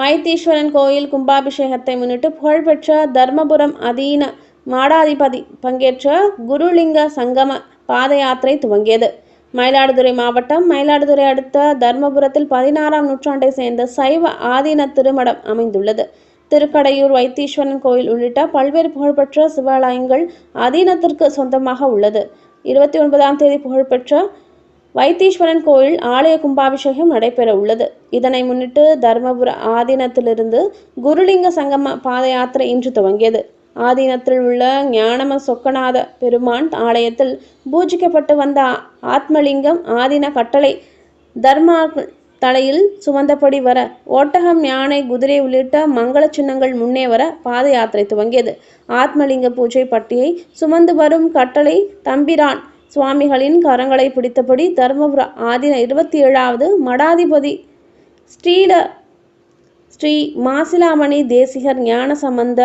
வைத்தீஸ்வரன் கோயில் கும்பாபிஷேகத்தை முன்னிட்டு புகழ்பெற்ற தர்மபுரம் அதீன மாடாதிபதி பங்கேற்ற குருலிங்க சங்கம பாத யாத்திரை துவங்கியது. மயிலாடுதுறை மாவட்டம் மயிலாடுதுறை அடுத்த தர்மபுரத்தில் பதினாறாம் நூற்றாண்டை சேர்ந்த சைவ ஆதீன திருமடம் அமைந்துள்ளது. திருக்கடையூர் வைத்தீஸ்வரன் கோயில் உள்ளிட்ட பல்வேறு புகழ்பெற்ற சிவாலயங்கள் அதீனத்திற்கு சொந்தமாக உள்ளது. இருபத்தி ஒன்பதாம் தேதி புகழ்பெற்ற வைத்தீஸ்வரன் கோயில் ஆலய கும்பாபிஷேகம் நடைபெற உள்ளது இதனை முன்னிட்டு தர்மபுர ஆதீனத்திலிருந்து குருலிங்க சங்கம பாத யாத்திரை இன்று துவங்கியது. ஆதீனத்தில் உள்ள ஞானம சொக்கநாத பெருமான் ஆலயத்தில் பூஜிக்கப்பட்டு வந்த ஆத்மலிங்கம் ஆதீன கட்டளை தர்மா தலையில் சுமந்தபடி வர ஒட்டகம் யானை குதிரை உள்ளிட்ட மங்கள சின்னங்கள் முன்னே வர பாத யாத்திரை துவங்கியது. ஆத்மலிங்க பூஜை பட்டியை சுமந்து வரும் கட்டளை தம்பிரான் சுவாமிகளின் கரங்களை பிடித்தபடி தர்மபுர ஆதீன இருபத்தி ஏழாவது மடாதிபதி ஸ்ரீல ஸ்ரீ மாசிலாமணி தேசிகர் ஞானசம்பந்த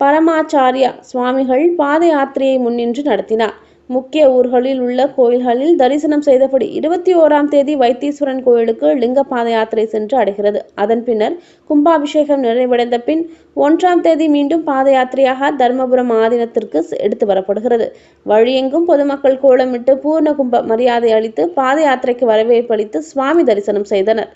பரமாச்சாரியா சுவாமிகள் பாத யாத்திரையை முன்னின்று நடத்தினார். முக்கிய ஊர்களில் உள்ள கோயில்களில் தரிசனம் செய்தபடி இருபத்தி ஓராம் தேதி வைத்தீஸ்வரன் கோயிலுக்கு லிங்க பாத யாத்திரை சென்று அடைகிறது. அதன் பின்னர் கும்பாபிஷேகம் நிறைவடைந்த பின் ஒன்றாம் தேதி மீண்டும் பாத யாத்திரையாக தர்மபுரம் ஆதீனத்திற்கு எடுத்து வரப்படுகிறது. வழியெங்கும் பொதுமக்கள் கோலமிட்டு பூர்ண கும்ப மரியாதை அளித்து பாத யாத்திரைக்கு வரவேற்பளித்து சுவாமி தரிசனம் செய்தனர்.